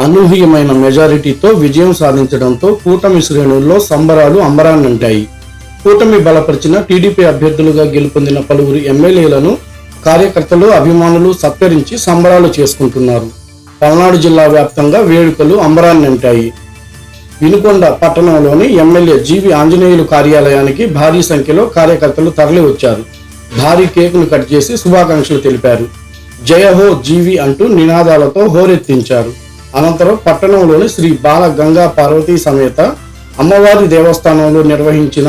అనూహ్యమైన మెజారిటీతో విజయం సాధించడంతో కూటమి శ్రేణుల్లో సంబరాలు అంబరాన్నంటాయి కూటమి బలపరిచిన టీడీపీ అభ్యర్థులుగా గెలుపొందిన పలువురు ఎమ్మెల్యేలను కార్యకర్తలు అభిమానులు సత్కరించి సంబరాలు చేసుకుంటున్నారు. పల్నాడు జిల్లా వ్యాప్తంగా వేడుకలు అంబరాన్నంటాయి వినుకొండ పట్టణంలోని ఎమ్మెల్యే జీవి ఆంజనేయులు కార్యాలయానికి భారీ సంఖ్యలో కార్యకర్తలు తరలివచ్చారు. భారీ కేకును కట్ చేసి శుభాకాంక్షలు తెలిపారు. జయ హో జీవి అంటూ నినాదాలతో హోరెత్తించారు. అనంతరం పట్టణంలోని శ్రీ బాల గంగా పార్వతీ సమేత అమ్మవారి దేవస్థానంలో నిర్వహించిన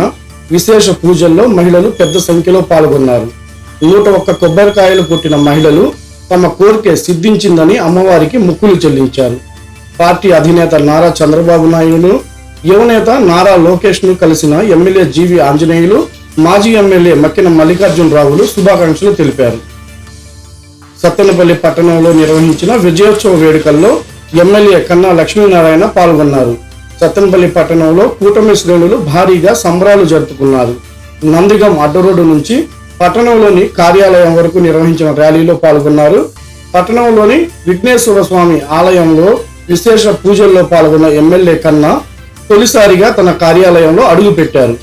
విశేష పూజల్లో మహిళలు పెద్ద సంఖ్యలో పాల్గొన్నారు. నూట ఒక్క కొబ్బరికాయలు కొట్టిన మహిళలు తమ కోరిక సిద్ధించిందని అమ్మవారికి ముక్కులు చెల్లించారు. పార్టీ అధినేత నారా చంద్రబాబు నాయుడు యువనేత నారా లోకేష్ను కలిసిన ఎమ్మెల్యే జీవి ఆంజనేయులు మాజీ ఎమ్మెల్యే మక్కిన మల్లికార్జున రావులు శుభాకాంక్షలు తెలిపారు. సత్తెనపల్లి పట్టణంలో నిర్వహించిన విజయోత్సవ వేడుకల్లో ఎమ్మెల్యే కన్నా లక్ష్మీనారాయణ పాల్గొన్నారు. సత్తెనపల్లి పట్టణంలో కూటమి శ్రేణులు భారీగా సంబరాలు జరుపుకున్నారు. నందిగం అడ్డరోడ్డు నుంచి పట్టణంలోని కార్యాలయం వరకు నిర్వహించిన ర్యాలీలో పాల్గొన్నారు. పట్టణంలోని విఘ్నేశ్వర స్వామి ఆలయంలో విశేష పూజల్లో పాల్గొన్న ఎమ్మెల్యే కన్నా తొలిసారిగా తన కార్యాలయంలో అడుగుపెట్టారు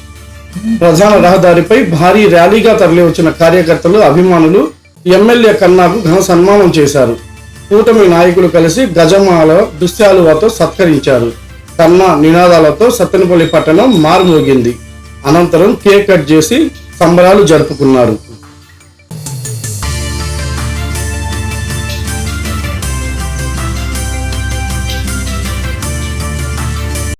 ప్రధాన రహదారిపై భారీ ర్యాలీగా తరలివచ్చిన కార్యకర్తలు అభిమానులు ఎమ్మెల్యే కన్నాకు ఘన సన్మానం చేశారు. కూటమి నాయకులు కలిసి గజమాల దుశ్శాలువతో సత్కరించారు. కన్నా నినాదాలతో సత్తెనపల్లి పట్టణం మారుమోగింది. అనంతరం కేక్ కట్ చేసి సంబరాలు జరుపుకున్నారు.